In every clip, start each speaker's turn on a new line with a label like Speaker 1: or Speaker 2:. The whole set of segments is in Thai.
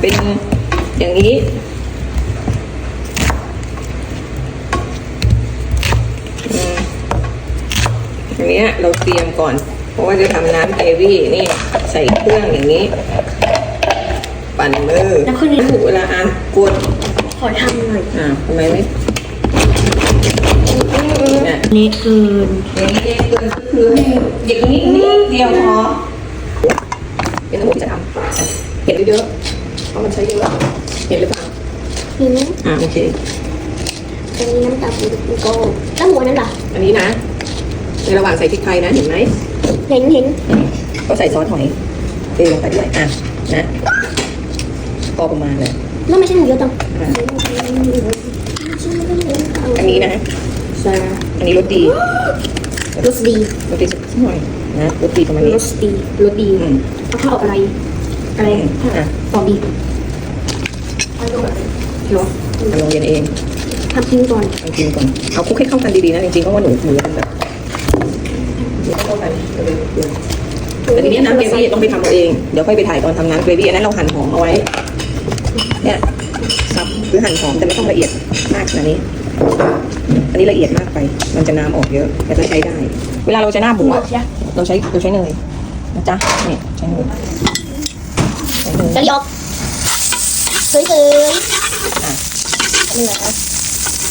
Speaker 1: เป็นอย่างนี้อืมอันเนี้ยเราเตรียมก่อน เพราะว่าจะทำน้ำเกรวี่นี่ใส่เครื่องอย่างนี้ ปั่นมือ
Speaker 2: แล้วขึ้นนี่
Speaker 1: เวลาอ่านกด
Speaker 2: ขอทำหน่อย
Speaker 1: อ่าทำไมไม่เนี่ย
Speaker 2: นี่คือ
Speaker 1: อย่างนี้เองเกินก็คือให้อย่างนี้นิดเดียวพอเป็นระบบจะทำเห็นเยอะๆ เพราะมันใช้เยอะเห็นหรือเปล่า
Speaker 2: หิน
Speaker 1: อ่าโอเค
Speaker 2: อันนี้น้ำตาลปูโก้แล้วหมูอันนั้นล่ะ
Speaker 1: อันนี้นะ ในระหว่างใส่พริกไทยนะเห็นไหม
Speaker 2: เห็นเห็น
Speaker 1: ก็ใส่ซอสหอยเทลงไปด้วยอะนะพอประมาณเลย
Speaker 2: แล้วไม่ใช่หมูเยอะจัง
Speaker 1: อะอันนี้นะใช่อันนี้รสดี
Speaker 2: รสดี
Speaker 1: รสดีสักหน่อยนะรสดีประมาณนี้
Speaker 2: รสดีรสดี
Speaker 1: อืม
Speaker 2: เอาข้าวอะไร อะไร
Speaker 1: อะ
Speaker 2: ฟองดี
Speaker 1: ลองลองเย็นเอง
Speaker 2: ทำทิ้งก่อน
Speaker 1: ลองกินก่อน เอาคลุกให้เข้ากันดีๆนะ จริงๆเพราะว่าหนูหนูมันแบบหนูต้องเข้ากันเลยแต่ทีนี้น้ำเกรวี่ต้องไปทำเอาเอง เดี๋ยวค่อยไปถ่ายตอนทำน้ำเกรวี่อันนั้นเราหั่นหอมเอาไว้ เนี่ยสับหรือหั่นหอมแต่ไม่ต้องละเอียดมากขนาดนี้ อันนี้ละเอียดมากไป มันจะน้ำออกเยอะแต่จะใช้ได้ เวลาเราจะหน้าหมูอะเราใช้เราใช้เนยนะจ๊ะนี่ใช้เนยใช้เนย
Speaker 2: จะรีออกสวยๆ
Speaker 1: อะ
Speaker 2: นี่นะ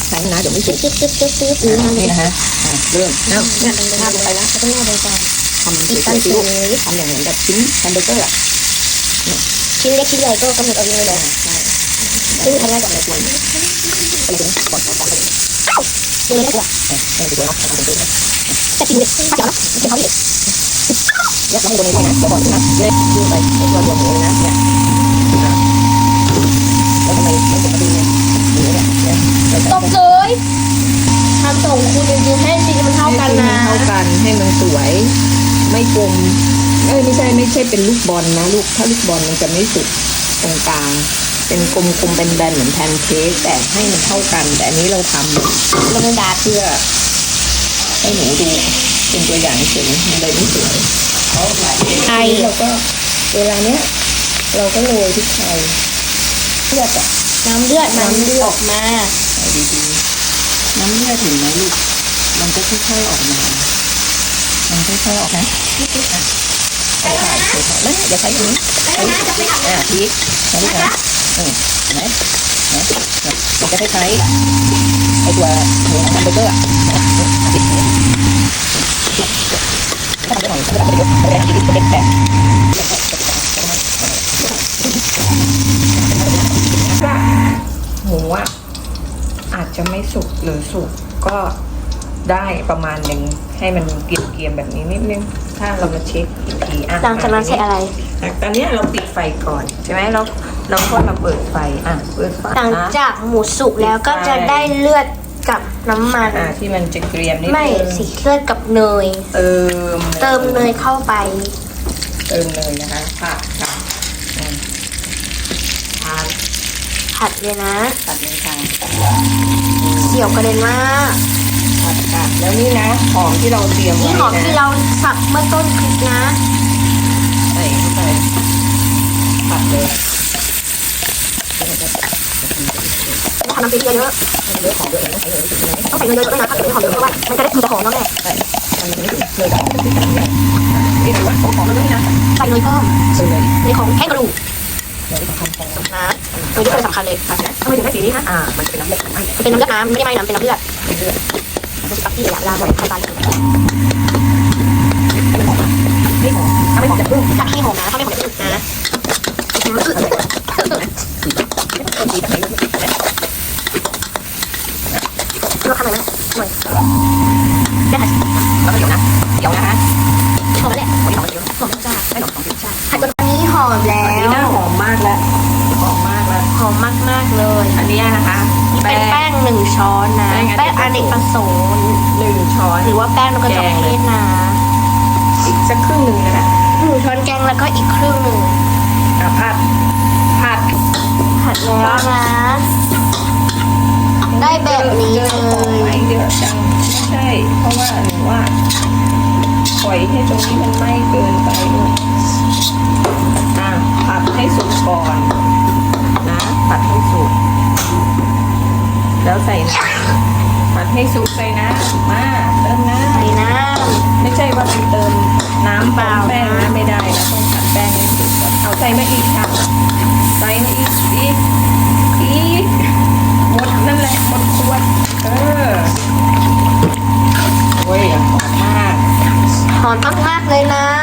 Speaker 1: ใช้นะเดี๋ยวไม่สุก
Speaker 2: ตึ๊บตึ๊บตึ๊บตึ๊บตึ๊บ
Speaker 1: อะนี่นะฮะอะเริ่มน้ำเนี่ยหน้าลงไปแล้ว
Speaker 2: แล้วก็หน้าใบตอง
Speaker 1: ทำสวยๆสิลูกทำอย่างเหมือนแบบชิ้นแฮมเบอร์เกอร์อะ
Speaker 2: ชิ้นเล็กชิ้นใหญ่ก็กำหนดเอาเองเลย
Speaker 1: ใช่
Speaker 2: ซึ่งทำง่ายกว่า
Speaker 1: ไปเลยไปเลยก่อนก่อนก่อนเลย
Speaker 2: ดูเลยดีกว่า
Speaker 1: เออให้มันสวยๆเนาะทำเป็นตัวนะ
Speaker 2: แต่จริงเลยถ้าเดี๋ยวนะเดี๋ยวเขาอีก
Speaker 1: ยวเราให้ตรงนี้นะเดี๋ยวก่อนนะเล็กดูไปเล็กเรารวมเลยนะเนี่ยอะแล้วทำไมไม่ปกติเนี่ยอย่งเนี่ยเนี่ย
Speaker 2: ตกเลยทำส่งคุณจริงๆให้สีมันเท่ากันนะ
Speaker 1: ให้เท่ากันให้มันสวย ไม่กลมเอ้ยไม่ใช่ไม่ใช่เป็นลูกบอลนะลูกถ้าลูกบอลมันจะไม่สุกตรงกลางเป็นกลมๆแบนๆเหมือนแพนเค้กแต่ให้มันเท่ากัน แต่อันนี้เราทำเราไม่ดาเพื่อให้หนูดูเป็นตัวอย่างเฉยมันเลยไม่สวย
Speaker 2: ไทย
Speaker 1: เราก็เวลาเนี้ยเราก็โรยพริกไทยเลือดอะ
Speaker 2: น้ำเลือดมันออกมา
Speaker 1: ใส่ดีๆน้ำเลือดเห็นไหมลูกมันจะค่อยๆออกมา มันค่อยๆออกนะอะใส่ถ่ายใส่ถ่ายแล้วอย่าใช้นี้ใช้อะพริกใช้พริกนะอืมเห็นไหมนะมันจะคล้ายๆไอตัวหมูแฮมเบอร์เกอร์อะ ติดนี้ถ้าทำได้หน่อยก็จะยกไปได้ที่เป็นแต่หมูอะอาจจะไม่สุกหรือสุกก็ได้ประมาณหนึ่งให้มันเกรียมๆแบบนี้นิดนึง ถ้าเรามาเช็คอีกทีอะ
Speaker 2: หลังจากนั้นใส่อะไร
Speaker 1: อะตอนเนี้ยเราปิดไฟก่อนใช่ไหมเราเราก็มาเปิดไฟอะเปิดไฟ
Speaker 2: หลัง
Speaker 1: นะ
Speaker 2: จากหมูสุกแล้วก็จะได้เลือด กับน้ำมัน
Speaker 1: อะที่มันจะเกรียมนิด
Speaker 2: ไม่
Speaker 1: นึง
Speaker 2: สิเลือดกับเนย
Speaker 1: เติม
Speaker 2: เติมเนยเข้าไป
Speaker 1: เติมเนยนะคะผัดค่ะอืมผัด
Speaker 2: ผัดเลยนะ
Speaker 1: ผัดเลยค่ะ
Speaker 2: เสี่ยวกระเด็นมาก
Speaker 1: ผัดค่ะแล้วนี่นะหอมที่เราเตรียมไว้
Speaker 2: นี่หอมที่
Speaker 1: นะ
Speaker 2: เราสับเมื่อต้นคลิปนะ
Speaker 1: ใส่เข้าไปผัดเลย
Speaker 2: ทำน้ำพริกเยอะ
Speaker 1: เลือหอมเยอะเลยต้องใส่เนยใช่ไหม
Speaker 2: ๆต้องใส่เนยเยอะด้วยนะถ้าเกิดไม่หอมเยอะเพราะว่ามันจะได้มันจะหอมแล้วแม่
Speaker 1: ใช่มันไม่ถึงเลยหอมนี่ดูว่าหอมแล้วนี่นะ
Speaker 2: ใส่เนยเพิ่ม
Speaker 1: ใส่เลย
Speaker 2: ในของแห้งกระดูก
Speaker 1: เนยสำคัญของ
Speaker 2: นะเนยที่เป็นสำคัญเลยค่ะทำไมถึงได้สีนี้คะ
Speaker 1: อ่ามันจะเป็นน้ำเลือดไม่
Speaker 2: มันเป็นน้ำเลือดน้ำไม่ได้ไหมน้ำเป็นน้ำเลือด
Speaker 1: เป็นเลือด
Speaker 2: มันเป็นตักที่เวลาบ่อยทำตาล
Speaker 1: ไม่หอมถ้าไม่หอมจะพึ่ง
Speaker 2: อยากให้หอมนะถ้าไม่หอมจะอึดนะ
Speaker 1: ดีทำไมไม่ติดนะ
Speaker 2: เราทำอะไรนะหน่อยได้ค่ะ
Speaker 1: แล้วก็เดี๋ยวนะเดี๋ยวนะคะ
Speaker 2: หอมแล้วแหละ
Speaker 1: หอมเยอะ
Speaker 2: หอมจ้า
Speaker 1: ได้หอมสองสิบใช่
Speaker 2: ผัดจนอันนี้หอมแล้
Speaker 1: อันนี้น่าว หอมมากแล้วหอมมากแล้ว
Speaker 2: หอมมากๆเลย
Speaker 1: อันนี้นะคะ
Speaker 2: นี่เป็นแป้งหนึ่ง ช้อนนะ
Speaker 1: แป้งอ
Speaker 2: แป้ง
Speaker 1: เน
Speaker 2: อก
Speaker 1: ประสงค์
Speaker 2: เนกประสงค์
Speaker 1: หนึ่งช้อน
Speaker 2: หรือว่าแป้งนกกระจอกเทศนะ
Speaker 1: อีกสักครึ่งหนึ่งนะคะ
Speaker 2: หนึ่งช้อนแกงแล้วก็อีกครึ่งหนึ่ง
Speaker 1: อะผัดผัด
Speaker 2: ผัดแล้วนะ ได้แบบนี้เล
Speaker 1: ไม่
Speaker 2: ย
Speaker 1: เยอะจังไม่ใช่ เพราะว่าหนูว่าปล่อยให้ตรงนี้มันไหม้เกินไปลูกอะผัดให้สุกก่อนใส่ น้ำผัดให้สุกใส่น้ำมาเติมน้
Speaker 2: ใส่น้ำ
Speaker 1: ไม่ใช่ว่าไปเติมน้ำเปล่าแป้งนะไม่ได้นะต้องผัดแป้งให้สุกก่อนเอาใส่มาอีกค่ะใส่มาอีกอีกอีกหมดนั่นแหละหมดขวดเออโอ้ยหอมมากำ
Speaker 2: หอมมากๆเลยนะ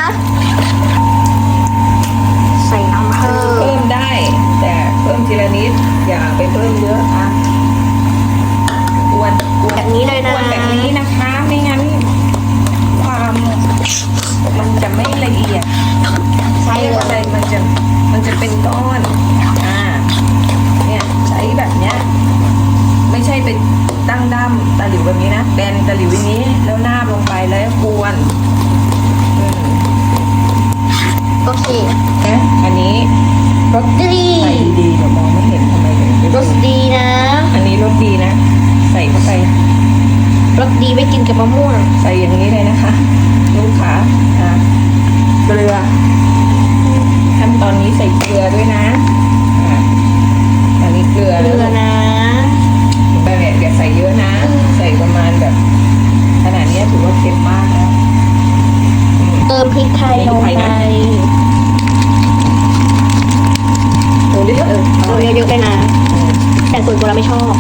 Speaker 1: รส
Speaker 2: ดี
Speaker 1: ไม่
Speaker 2: กินกับมะม่วง
Speaker 1: ใส่อย่างนี้เลยนะคะ ลูกขาอะเกลือขั้นตอนนี้ใส่เกลือด้วยนะอะอันนี้เกลือ
Speaker 2: เกลือนะ
Speaker 1: ไปแบบอย่าใส่เยอะนะ ใส่ประมาณแบบขนาดนี้ถือว่าเค็มมากแล้วอืม
Speaker 2: เติมพริกไทยลงไป
Speaker 1: โอ้เยอะๆเออ
Speaker 2: เติมเยอะๆเลยนะ
Speaker 1: อืม
Speaker 2: แต่ส่วนตัวเราไม่ชอบ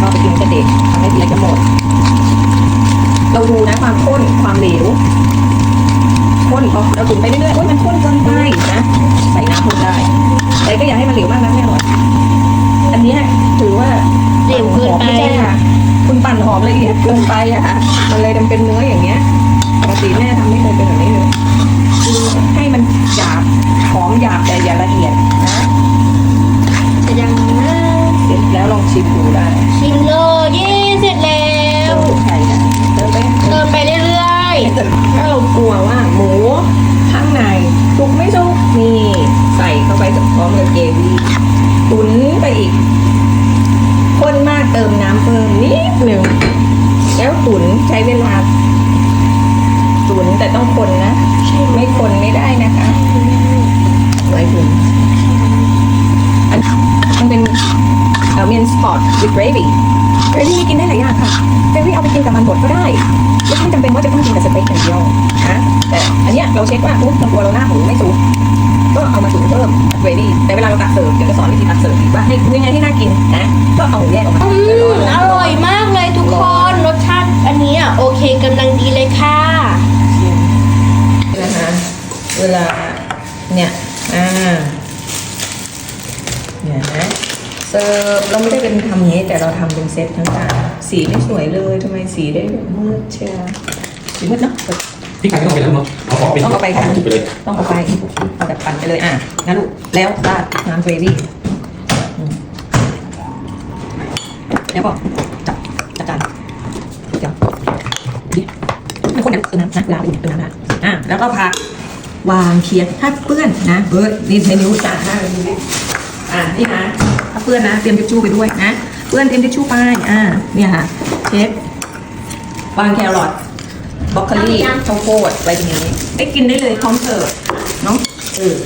Speaker 1: ชอบไปกินกับเด็กทำให้กินจะหมด เราดูนะความข้นความเหลวข้นพอเราตุ๋นไปเรื่อยๆโอ้ยมันข้นเกินไปนะใส่น้ำเพิ่มได้ แต่ก็อย่าให้มันเหลวมากนะแม่หน่อยอันเนี้ยถือว่า
Speaker 2: เหลวเกินไป
Speaker 1: ไม่ใช่ค่ะคุณปั่นหอมละเอียดเกินไปอะค่ะมันเลยมันเป็นเนื้ออย่างเงี้ยปกติแม่ทำไม่เคยเป็นแบบนี้เลยคือให้มันหยาบหอมหยาบแต่อย่าละเอียดนะ
Speaker 2: จะยังนะ
Speaker 1: เสร็จแล้วลองชิมดูได้
Speaker 2: ชิมเลยเย้เสร็จแล้ว
Speaker 1: อ่อเมียนสปอร์ต with gravy gravy กินได้หลายอย่างค่ะ gravy เอาไปกินกับมันบดก็ได้ไม่ใช่จำเป็นว่าจะต้องกินกับสเต็กอย่างเดียวนะแต่อันเนี้ยเราเช็คว่าปุ๊บเรากลัวเราหน้าหมูไม่สุกก็เอามาตุ๋นเพิ่มเวดี้แต่เวลาเราตักเสิร์ฟเดี๋ยวจะสอนวิธีตักเสิร์ฟอีกว่าให้ยังไงให้น่ากินนะก็เอาหมูแยกออกมา
Speaker 2: ๆอืมอร่อยมากเลยทุกคนรสชาติอันนี้อะโอเคกำลังดีเลยค่ะ
Speaker 1: นะคะเวลาเนี่ยอ่าเนี่ยนะ เสิร์ฟเราไม่ได้เป็นทำอย่างนี้ แต่เราทำเป็นเซตทั้งจานสีไม่สวยเลยทำไมสีได้แบบมืดเชียวสีมืดเนาะ
Speaker 3: พี่ไข่ไม่ต้องไปแล้วเนาะเอาออกไป
Speaker 1: ต้องเอาไปค่ะ
Speaker 3: จุดไปเลย
Speaker 1: ต้องเอาไปเอาแบบปั่นไปเลยอะงั้นลูกแล้วราดน้ำเกรวี่อืมแล้วก็จับจัดจานเดี๋ยวดิไม่คนนั้นคือน้ำนะเวลาอุ่นคือน้ำนะอะแล้วก็พักวางเคลียร์ถ้าเปื้อนนะเฮ้ยนี่ใช้นิ้วจ่าหน้าเลยดูดิอะนี่นะถ้า เปื้อนนะเตรียมทิชชู่ไปด้วยนะเปื้อนเตรียมทิชชู่ไปอะเนี่ยค่ะเช็ดวางแครอทบรอกโคลีข้าวโพดอะไรอย่างนี้ได้กินได้เลยพร้อมเสิร์ฟเนาะเออ